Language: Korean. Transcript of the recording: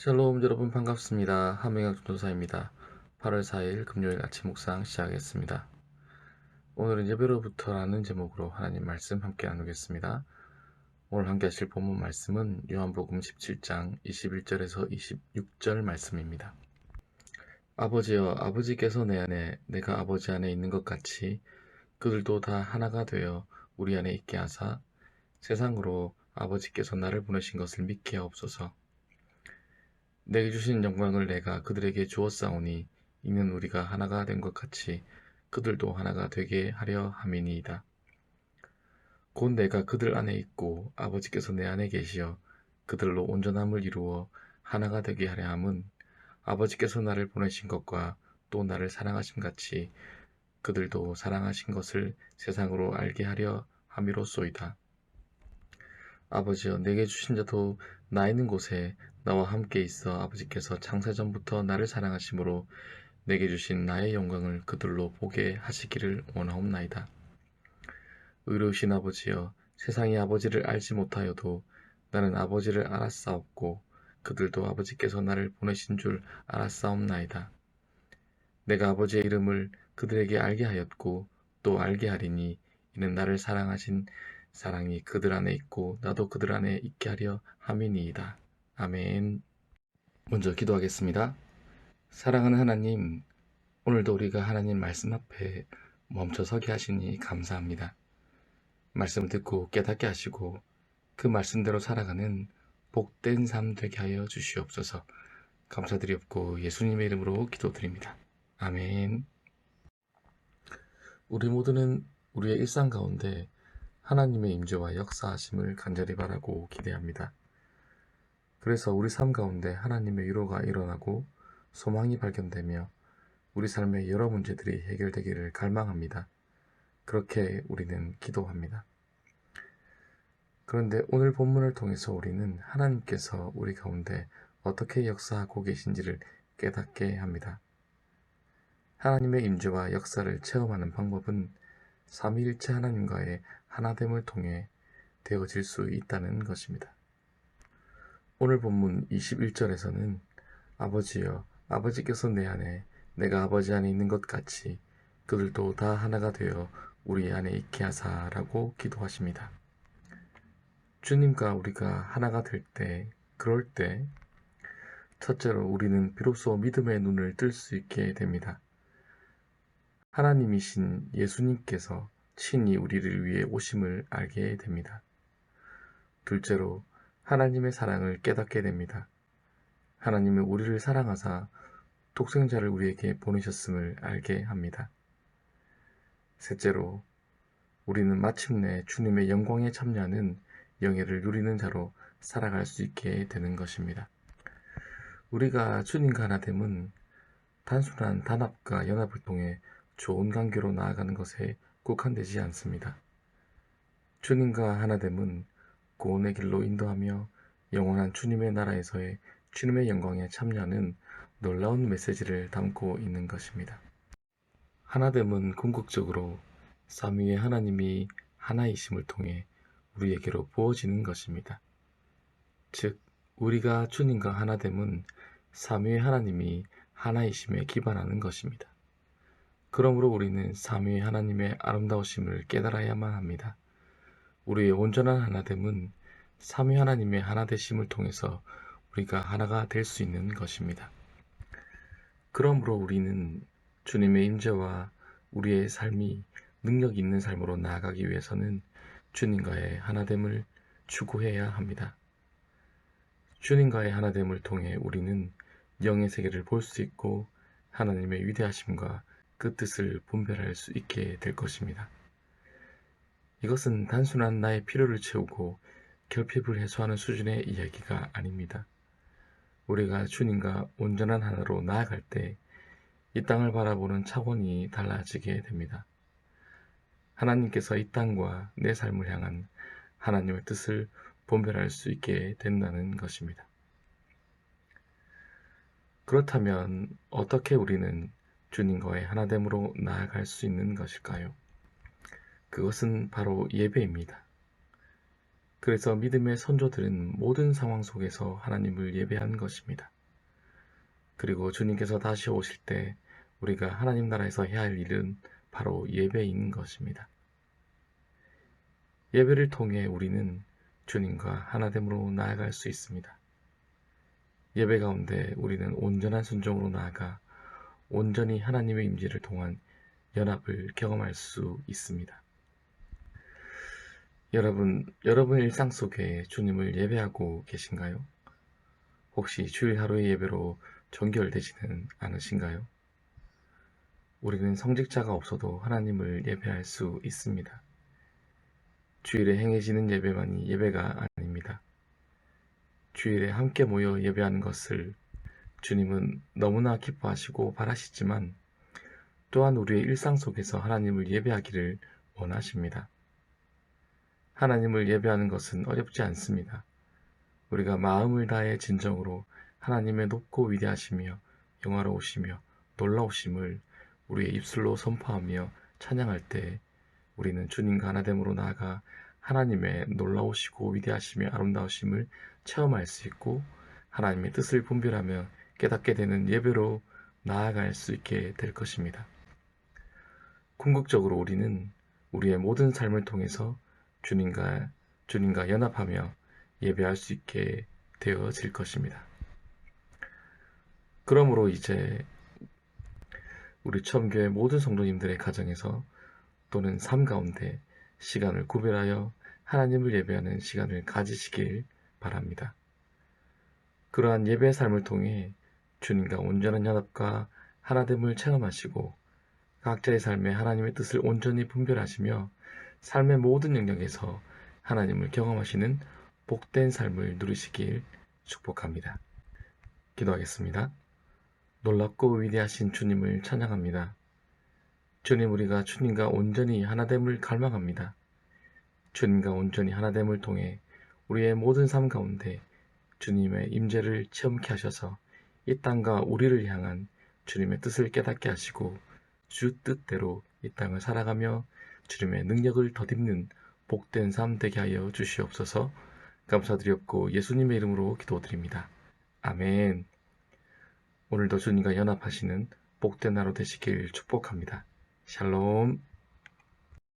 샬롬 여러분 반갑습니다. 하명학 전도사입니다. 8월 4일 금요일 아침 묵상 시작하겠습니다. 오늘은 예배로부터라는 제목으로 하나님 말씀 함께 나누겠습니다. 오늘 함께 하실 본문 말씀은 요한복음 17장 21절에서 26절 말씀입니다. 아버지여 아버지께서 내 안에 내가 아버지 안에 있는 것 같이 그들도 다 하나가 되어 우리 안에 있게 하사 세상으로 아버지께서 나를 보내신 것을 믿게 하옵소서. 내게 주신 영광을 내가 그들에게 주었사오니 이는 우리가 하나가 된 것 같이 그들도 하나가 되게 하려 함이니이다. 곧 내가 그들 안에 있고 아버지께서 내 안에 계시어 그들로 온전함을 이루어 하나가 되게 하려 함은 아버지께서 나를 보내신 것과 또 나를 사랑하심 같이 그들도 사랑하신 것을 세상으로 알게 하려 함이로소이다. 아버지여 내게 주신 자도 나 있는 곳에 나와 함께 있어 아버지께서 창세전부터 나를 사랑하심으로 내게 주신 나의 영광을 그들로 보게 하시기를 원하옵나이다. 의로우신 아버지여 세상이 아버지를 알지 못하여도 나는 아버지를 알았사옵고 그들도 아버지께서 나를 보내신 줄 알았사옵나이다. 내가 아버지의 이름을 그들에게 알게 하였고 또 알게 하리니 이는 나를 사랑하신 사랑이 그들 안에 있고 나도 그들 안에 있게 하려 함이니이다. 아멘. 먼저 기도하겠습니다. 사랑하는 하나님, 오늘도 우리가 하나님 말씀 앞에 멈춰 서게 하시니 감사합니다. 말씀을 듣고 깨닫게 하시고 그 말씀대로 살아가는 복된 삶 되게 하여 주시옵소서. 감사드리옵고 예수님의 이름으로 기도드립니다. 아멘. 우리 모두는 우리의 일상 가운데 하나님의 임재와 역사하심을 간절히 바라고 기대합니다. 그래서 우리 삶 가운데 하나님의 위로가 일어나고 소망이 발견되며 우리 삶의 여러 문제들이 해결되기를 갈망합니다. 그렇게 우리는 기도합니다. 그런데 오늘 본문을 통해서 우리는 하나님께서 우리 가운데 어떻게 역사하고 계신지를 깨닫게 합니다. 하나님의 임재와 역사를 체험하는 방법은 삼위일체 하나님과의 하나됨을 통해 되어질 수 있다는 것입니다. 오늘 본문 21절에서는 아버지여 아버지께서 내 안에 내가 아버지 안에 있는 것 같이 그들도 다 하나가 되어 우리 안에 있게 하사라고 기도하십니다. 주님과 우리가 하나가 될 때, 그럴 때, 첫째로 우리는 비로소 믿음의 눈을 뜰 수 있게 됩니다. 하나님이신 예수님께서 친히 우리를 위해 오심을 알게 됩니다. 둘째로 하나님의 사랑을 깨닫게 됩니다. 하나님은 우리를 사랑하사 독생자를 우리에게 보내셨음을 알게 합니다. 셋째로 우리는 마침내 주님의 영광에 참여하는 영예를 누리는 자로 살아갈 수 있게 되는 것입니다. 우리가 주님과 하나됨은 단순한 단합과 연합을 통해 좋은 관계로 나아가는 것에 국한되지 않습니다. 주님과 하나됨은 구원의 길로 인도하며 영원한 주님의 나라에서의 주님의 영광에 참여하는 놀라운 메시지를 담고 있는 것입니다. 하나됨은 궁극적으로 삼위의 하나님이 하나이심을 통해 우리에게로 부어지는 것입니다. 즉, 우리가 주님과 하나됨은 삼위의 하나님이 하나이심에 기반하는 것입니다. 그러므로 우리는 삼위의 하나님의 아름다우심을 깨달아야만 합니다. 우리의 온전한 하나됨은 삼위 하나님의 하나되심을 통해서 우리가 하나가 될 수 있는 것입니다. 그러므로 우리는 주님의 임재와 우리의 삶이 능력 있는 삶으로 나아가기 위해서는 주님과의 하나됨을 추구해야 합니다. 주님과의 하나됨을 통해 우리는 영의 세계를 볼 수 있고 하나님의 위대하심과 그 뜻을 분별할 수 있게 될 것입니다. 이것은 단순한 나의 필요를 채우고 결핍을 해소하는 수준의 이야기가 아닙니다. 우리가 주님과 온전한 하나로 나아갈 때 이 땅을 바라보는 차원이 달라지게 됩니다. 하나님께서 이 땅과 내 삶을 향한 하나님의 뜻을 분별할 수 있게 된다는 것입니다. 그렇다면 어떻게 우리는 주님과의 하나됨으로 나아갈 수 있는 것일까요? 그것은 바로 예배입니다. 그래서 믿음의 선조들은 모든 상황 속에서 하나님을 예배한 것입니다. 그리고 주님께서 다시 오실 때 우리가 하나님 나라에서 해야 할 일은 바로 예배인 것입니다. 예배를 통해 우리는 주님과 하나됨으로 나아갈 수 있습니다. 예배 가운데 우리는 온전한 순종으로 나아가 온전히 하나님의 임재를 통한 연합을 경험할 수 있습니다. 여러분, 여러분 일상 속에 주님을 예배하고 계신가요? 혹시 주일 하루의 예배로 정결되지는 않으신가요? 우리는 성직자가 없어도 하나님을 예배할 수 있습니다. 주일에 행해지는 예배만이 예배가 아닙니다. 주일에 함께 모여 예배하는 것을 주님은 너무나 기뻐하시고 바라시지만 또한 우리의 일상 속에서 하나님을 예배하기를 원하십니다. 하나님을 예배하는 것은 어렵지 않습니다. 우리가 마음을 다해 진정으로 하나님의 높고 위대하시며 영화로우시며 놀라우심을 우리의 입술로 선포하며 찬양할 때 우리는 주님과 하나됨으로 나아가 하나님의 놀라우시고 위대하시며 아름다우심을 체험할 수 있고 하나님의 뜻을 분별하며 깨닫게 되는 예배로 나아갈 수 있게 될 것입니다. 궁극적으로 우리는 우리의 모든 삶을 통해서 주님과 주님과 연합하며 예배할 수 있게 되어질 것입니다. 그러므로 이제 우리 처음교회 모든 성도님들의 가정에서 또는 삶 가운데 시간을 구별하여 하나님을 예배하는 시간을 가지시길 바랍니다. 그러한 예배의 삶을 통해 주님과 온전한 연합과 하나됨을 체험하시고 각자의 삶에 하나님의 뜻을 온전히 분별하시며 삶의 모든 영역에서 하나님을 경험하시는 복된 삶을 누리시길 축복합니다. 기도하겠습니다. 놀랍고 위대하신 주님을 찬양합니다. 주님 우리가 주님과 온전히 하나됨을 갈망합니다. 주님과 온전히 하나됨을 통해 우리의 모든 삶 가운데 주님의 임재를 체험케 하셔서 이 땅과 우리를 향한 주님의 뜻을 깨닫게 하시고 주 뜻대로 이 땅을 살아가며 주님의 능력을 덧입는 복된 삶 되게 하여 주시옵소서 감사드렸고 예수님의 이름으로 기도드립니다. 아멘. 오늘도 주님과 연합하시는 복된 하루 되시길 축복합니다. 샬롬.